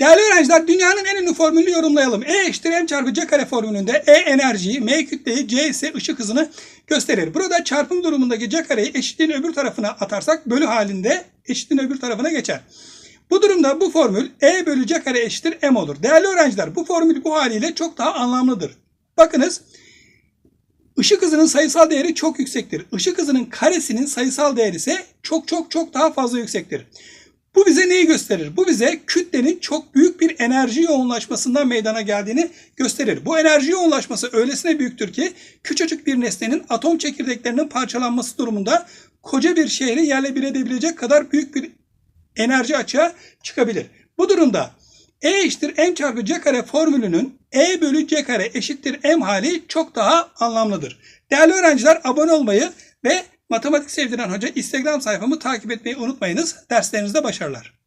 Değerli öğrenciler dünyanın en ünlü formülünü yorumlayalım. E eşittir m çarpı c kare formülünde E enerjiyi, M kütleyi, C ise ışık hızını gösterir. Burada çarpım durumundaki c kareyi eşitliğin öbür tarafına atarsak bölü halinde eşitliğin öbür tarafına geçer. Bu durumda bu formül E bölü c kare eşittir m olur. Değerli öğrenciler bu formül bu haliyle çok daha anlamlıdır. Bakınız Işık hızının sayısal değeri çok yüksektir. Işık hızının karesinin sayısal değeri ise çok çok çok daha fazla yüksektir. Bu bize neyi gösterir? Bu bize kütlenin çok büyük bir enerji yoğunlaşmasından meydana geldiğini gösterir. Bu enerji yoğunlaşması öylesine büyüktür ki küçücük bir nesnenin atom çekirdeklerinin parçalanması durumunda koca bir şehri yerle bir edebilecek kadar büyük bir enerji açığa çıkabilir. Bu durumda E eşittir m çarpı c kare formülünün E bölü c kare eşittir m hali çok daha anlamlıdır. Değerli öğrenciler abone olmayı ve Matematik Sevdiren Hoca Instagram sayfamı takip etmeyi unutmayınız. Derslerinizde başarılar.